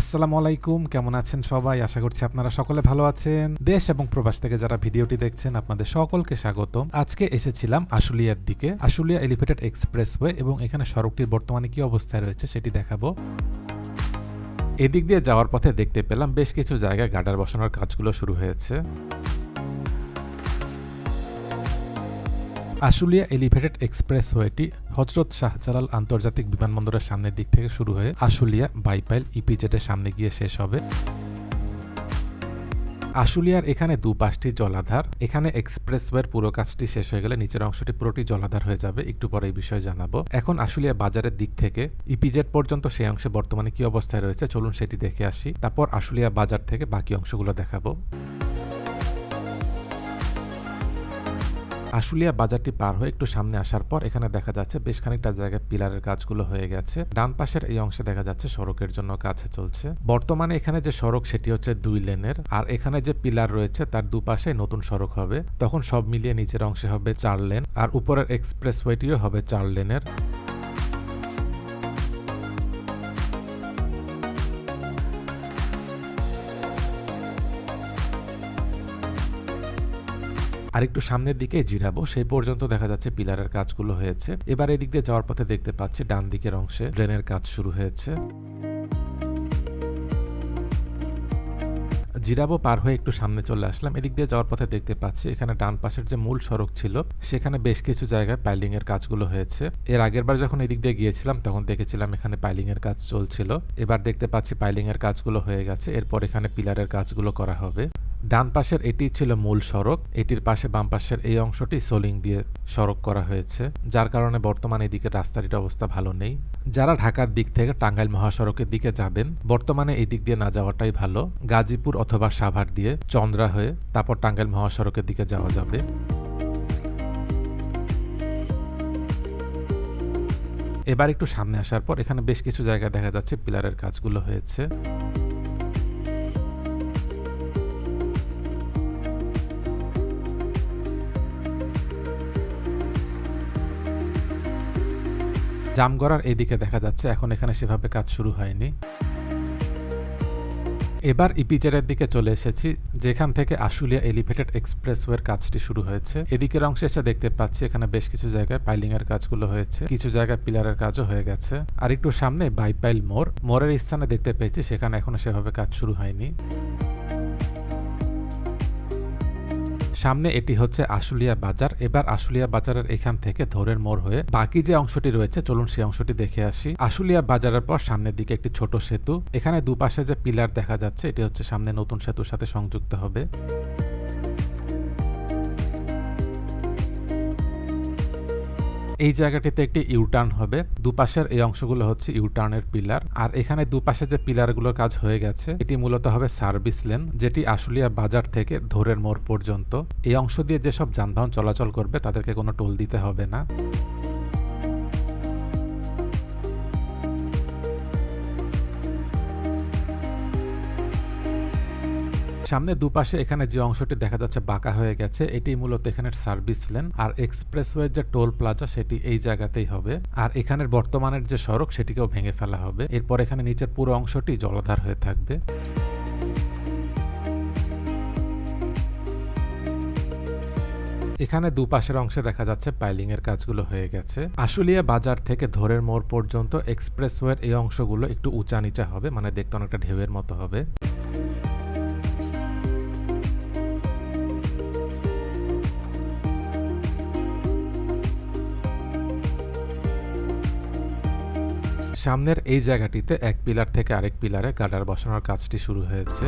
আসসালামু আলাইকুম, কেমন আছেন সবাই? আশা করছি আপনারা সকলে ভালো আছেন। দেশ এবং প্রবাস থেকে যারা ভিডিওটি দেখছেন, আপনাদের সকলকে স্বাগতম। আজকে এসেছিলাম আশুলিয়ার দিকে, আশুলিয়া এলিভেটেড এক্সপ্রেসওয়ে এবং এখানে সড়কটির বর্তমানে কি অবস্থায় রয়েছে সেটি দেখাবো। এদিক দিয়ে যাওয়ার পথে দেখতে পেলাম বেশ কিছু জায়গায় গাডার বসানোর কাজগুলো শুরু হয়েছে। আশুলিয়া এলিভেটেড এক্সপ্রেসওয়েটি হজরত শাহজালাল আন্তর্জাতিক বিমানবন্দরের সামনের দিক থেকে শুরু হয়ে আশুলিয়া বাইপাইল ইপিজেডের সামনে গিয়ে শেষ হবে। আশুলিয়ার এখানে দুপাশটি জলাধার, এখানে এক্সপ্রেসওয়ের পুরো কাজটি শেষ হয়ে গেলে নিচের অংশটি পুরোটি জলাধার হয়ে যাবে। একটু পরে এই বিষয়ে জানাব। এখন আশুলিয়া বাজারের দিক থেকে ইপিজেড পর্যন্ত সেই অংশে বর্তমানে কি অবস্থায় রয়েছে, চলুন সেটি দেখে আসি। তারপর আশুলিয়া বাজার থেকে বাকি অংশগুলো দেখাবো। আশুলিয়া বাজারটি পার হয়ে একটু সামনে আসার পর এখানে দেখা যাচ্ছে বেশ খানিকটা জায়গায় পিলারের কাজগুলো হয়ে গেছে। ডান পাশের এই অংশে দেখা যাচ্ছে সড়কের জন্য কাজ চলছে। বর্তমানে এখানে যে সড়ক, সেটি হচ্ছে দুই লেনের। আর এখানে যে পিলার রয়েছে, তার দুপাশে নতুন সড়ক হবে। তখন সব মিলিয়ে নিচের অংশে হবে চার লেন। আর উপরের এক্সপ্রেসওয়েটিও হবে চার লেনের। আর একটু সামনের দিকে জিরাবো, সেই পর্যন্ত দেখা যাচ্ছে পিলারের কাজগুলো হয়েছে। এবার এদিক দিয়ে যাওয়ার পথে দেখতে পাচ্ছি ডান দিকের অংশে ড্রেনের কাজ শুরু হয়েছে। জিরাবো পার হয়ে একটু সামনে চলে আসলাম। এদিক দিয়ে যাওয়ার পথে দেখতে পাচ্ছি এখানে ডান পাশের যে মূল সড়ক ছিল, সেখানে বেশ কিছু জায়গায় পাইলিং এর কাজগুলো হয়েছে। এর আগের বার যখন এদিক দিয়ে গিয়েছিলাম, তখন দেখেছিলাম এখানে পাইলিং এর কাজ চলছিল। এবার দেখতে পাচ্ছি পাইলিং এর কাজগুলো হয়ে গেছে, এরপর এখানে পিলারের কাজগুলো করা হবে। ডান পাশের এটি ছিল মূল সড়ক, এটির পাশে বাম পাশের এই অংশটি সোলিং দিয়ে সড়ক করা হয়েছে, যার কারণে বর্তমানে এদিকে রাস্তাটির অবস্থা ভালো নেই। যারা ঢাকার দিক থেকে টাঙ্গাইল মহাসড়কের দিকে যাবেন, বর্তমানে এই দিক দিয়ে না যাওয়াটাই ভালো। গাজীপুর অথবা সাভার দিয়ে চন্দ্রা হয়ে তারপর টাঙ্গাইল মহাসড়কের দিকে যাওয়া যাবে। এবার একটু সামনে আসার পর এখানে বেশ কিছু জায়গায় দেখা যাচ্ছে পিলারের কাজগুলো হয়েছে। জামগড়ার এদিকে দেখা যাচ্ছে, এখন এখানে সেভাবে কাজ শুরু হয়নি। এবার ইপিজেডের দিকে চলে এসেছি, যেখান থেকে আশুলিয়া এলিভেটেড এক্সপ্রেসওয়ের কাজটি শুরু হয়েছে। এদিকের অংশে এসে দেখতে পাচ্ছি, এখানে বেশ কিছু জায়গায় পাইলিং এর কাজগুলো হয়েছে, কিছু জায়গায় পিলারের কাজও হয়ে গেছে। আর একটু সামনে বাইপাইল মোড়, মোড়ের স্থানে দেখতে পেয়েছি, সেখানে এখনও সেভাবে কাজ শুরু হয়নি। সামনে এটি হচ্ছে আশুলিয়া বাজার। এবার আশুলিয়া বাজারের এখান থেকে ধরের মোড় হয়ে বাকি যে অংশটি রয়েছে, চলুন সেই অংশটি দেখে আসি। আশুলিয়া বাজারের পর সামনের দিকে একটি ছোট সেতু। এখানে দুপাশে যে পিলার দেখা যাচ্ছে, এটি হচ্ছে সামনে নতুন সেতুর সাথে সংযুক্ত হবে। এই জায়গাটিতে একটি ইউটার্ন হবে। দুপাশের এই অংশগুলো হচ্ছে ইউটার্নের পিলার। আর এখানে দুপাশে যে পিলারগুলোর কাজ হয়ে গেছে, এটি মূলত হবে সার্ভিস লেন, যেটি আশুলিয়া বাজার থেকে ধরের মোড় পর্যন্ত। এই অংশ দিয়ে যেসব যানবাহন চলাচল করবে, তাদেরকে কোনো টোল দিতে হবে না। সামনে দুপাশে এখানে যে অংশটি দেখা যাচ্ছে বাঁকা হয়ে গেছে, এটি মূলত এখানের সার্ভিস লেন আর এক্সপ্রেসওয়ে যে টোল প্লাজা সেটি এই জায়গাতেই হবে। আর এখানের বর্তমানের যে সড়ক সেটিকেও ভেঙে ফেলা হবে। এরপর এখানে নিচের পুরো অংশটি জলাধার হয়ে থাকবে। এখানে দুপাশের অংশে দেখা যাচ্ছে পাইলিং এর কাজগুলো হয়ে গেছে। আশুলিয়া বাজার থেকে ধরের মোড় পর্যন্ত এক্সপ্রেসওয়ের এই অংশগুলো একটু উঁচা নিচা হবে মানে দেখতে অনেকটা ঢেউয়ের মতো হবে। সামনের এই জায়গাটিতে এক পিলার থেকে আরেক পিলারে গাডার বসানোর কাজটি শুরু হয়েছে।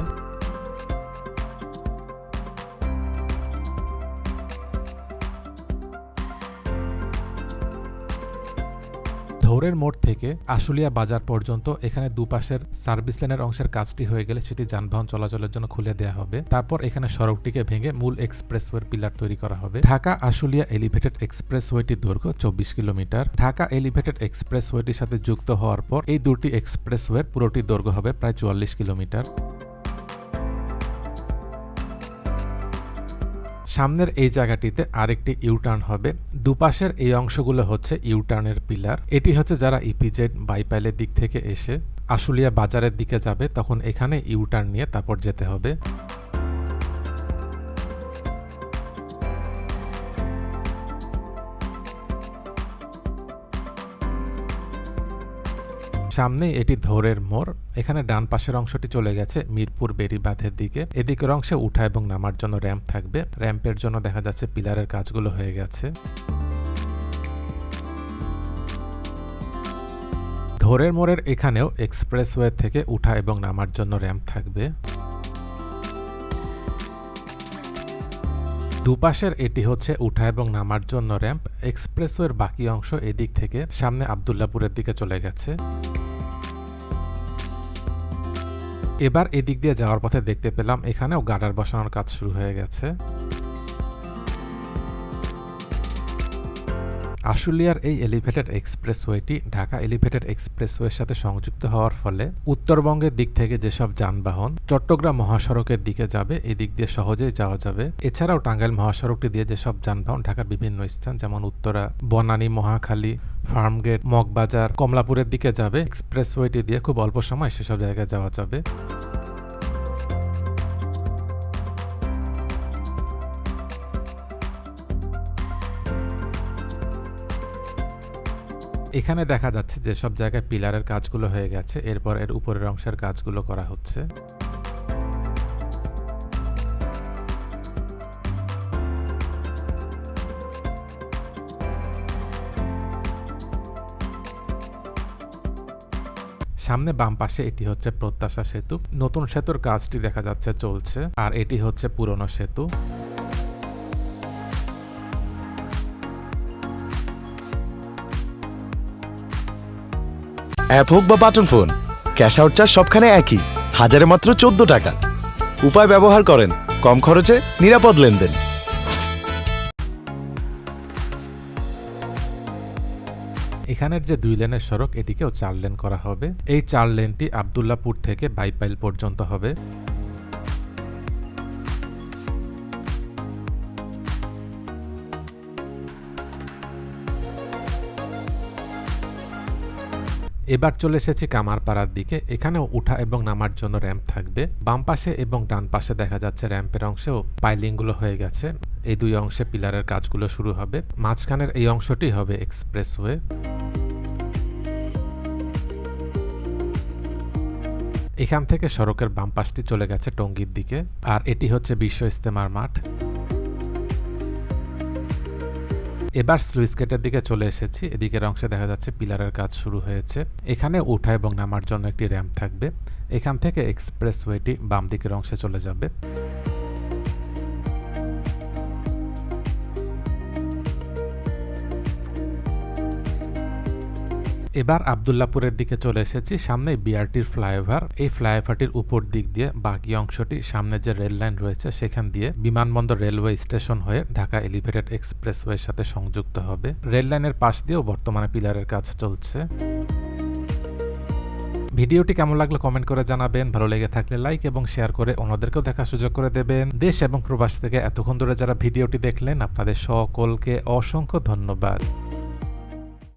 ধৌরের মোড় থেকে আশুলিয়া বাজার পর্যন্ত এখানে দুপাশের সার্ভিস লেনের অংশের কাজটি হয়ে গেলে সেটি যানবাহন চলাচলের জন্য খুলে দেওয়া হবে। তারপর এখানে সড়কটিকে ভেঙে মূল এক্সপ্রেসওয়ের পিলার তৈরি করা হবে। ঢাকা আশুলিয়া এলিভেটেড এক্সপ্রেসওয়েটির দৈর্ঘ্য চব্বিশ কিলোমিটার। ঢাকা এলিভেটেড এক্সপ্রেসওয়েটির সাথে যুক্ত হওয়ার পর এই দুটি এক্সপ্রেসওয়ের পুরোটি দৈর্ঘ্য হবে প্রায় চুয়াল্লিশ কিলোমিটার। সামনের এই জায়গাটিতে আরেকটি ইউটার্ন হবে। দুপাশের এই অংশগুলো হচ্ছে ইউটার্নের পিলার। এটি হচ্ছে যারা ইপিজেড বাইপাইলের দিক থেকে এসে আশুলিয়া বাজারের দিকে যাবে, তখন এখানে ইউটার্ন নিয়ে তারপর যেতে হবে। সামনে এটি ধরের মোড়। এখানে ডান পাশের অংশটি চলে গেছে মিরপুর বেরিবাঁধের দিকে। এদিকের অংশে উঠা এবং নামার জন্য র্যাম্প থাকবে। র্যাম্পের জন্য দেখা যাচ্ছে পিলারের কাজগুলো হয়ে গেছে। ধরের মোড়ের এখানেও এক্সপ্রেসওয়ে থেকে উঠা এবং নামার জন্য র্যাম্প থাকবে। দুপাশের এটি হচ্ছে উঠা এবং নামার জন্য র্যাম্প। এক্সপ্রেসওয়ের বাকি অংশ এদিক থেকে সামনে আবদুল্লাপুরের দিকে চলে গেছে। এবার এদিক দিয়ে যাওয়ার পথে দেখতে পেলাম এখানেও গাডার বসানোর কাজ শুরু হয়ে গেছে। আশুলিয়ার এই এলিভেটেড এক্সপ্রেসওয়েটি ঢাকা এলিভেটেড এক্সপ্রেসওয়ের সাথে সংযুক্ত হওয়ার ফলে উত্তরবঙ্গের দিক থেকে যেসব যানবাহন চট্টগ্রাম মহাসড়কের দিকে যাবে এই দিক দিয়ে সহজেই যাওয়া যাবে। এছাড়াও টাঙ্গাইল মহাসড়কটি দিয়ে যেসব যানবাহন ঢাকার বিভিন্ন স্থান, যেমন উত্তরা, বনানী, মহাখালী, ফার্মগেট, মগবাজার, কমলাপুরের দিকে যাবে, এক্সপ্রেসওয়েটি দিয়ে খুব অল্প সময় সেসব জায়গায় যাওয়া যাবে। এখানে দেখা যাচ্ছে যে সব জায়গায় পিলারের কাজগুলো হয়ে গেছে, এরপর এর উপরের অংশের কাজগুলো করা হচ্ছে। সামনে বাম পাশে এটি হচ্ছে প্রত্যাশা সেতু। নতুন সেতুর কাজটি দেখা যাচ্ছে চলছে, আর এটি হচ্ছে পুরনো সেতু। অ্যাপ হোক বা button phone, cash out charge সবখানে একই, হাজারে মাত্র চোদ্দ টাকা। উপায় ব্যবহার করেন, কম খরচে নিরাপদ লেনদেন। এখানের যে দুই লেনের সড়ক এটিকেও চার লেন করা হবে। এই চার লেনটি আবদুল্লাপুর থেকে বাইপাইল পর্যন্ত হবে। এবার চলে এসেছি কামারপাড়ার দিকে। এখানেও উঠা এবং নামার জন্য র্যাম্প থাকবে। বাম পাশে এবং ডান পাশে দেখা যাচ্ছে র্যাম্পের অংশেও পাইলিংগুলো হয়ে গেছে। এই দুই অংশে পিলারের কাজগুলো শুরু হবে। মাঝখানের এই অংশটি হবে এক্সপ্রেসওয়ে এখান থেকে সড়কের বাম পাশটি চলে গেছে টঙ্গীর দিকে। আর এটি হচ্ছে বিশ্ব ইস্তেমার মাঠ। এবার স্লুইস গেটের দিকে চলে এসেছি। এদিকের অংশে দেখা যাচ্ছে পিলারের কাজ শুরু হয়েছে। এখানে ওঠা এবং নামার জন্য একটি র্যাম্প থাকবে। এখান থেকে এক্সপ্রেসওয়েটি বাম দিকের অংশে চলে যাবে। এবার আবদুল্লাপুরের দিকে চলে এসেছি। সামনে বিআরটির ফ্লাইওভার। এই ফ্লাইওভারটির উপর দিক দিয়ে বাকি অংশটি সামনে যে রেল লাইন রয়েছে, সেখান দিয়ে বিমানবন্দর রেলওয়ে স্টেশন হয়ে ঢাকা এলিভেটেড এক্সপ্রেসওয়ের সাথে সংযুক্ত হবে। রেল লাইনের পাশ দিয়েও বর্তমানে পিলারের কাজ চলছে। ভিডিওটি কেমন লাগল কমেন্ট করে জানাবেন। ভালো লেগে থাকলে লাইক এবং শেয়ার করে অন্যদেরকেও দেখার সুযোগ করে দেবেন। দেশ এবং প্রবাস থেকে এতক্ষণ ধরে যারা ভিডিওটি দেখলেন, আপনাদের সকলকে অসংখ্য ধন্যবাদ।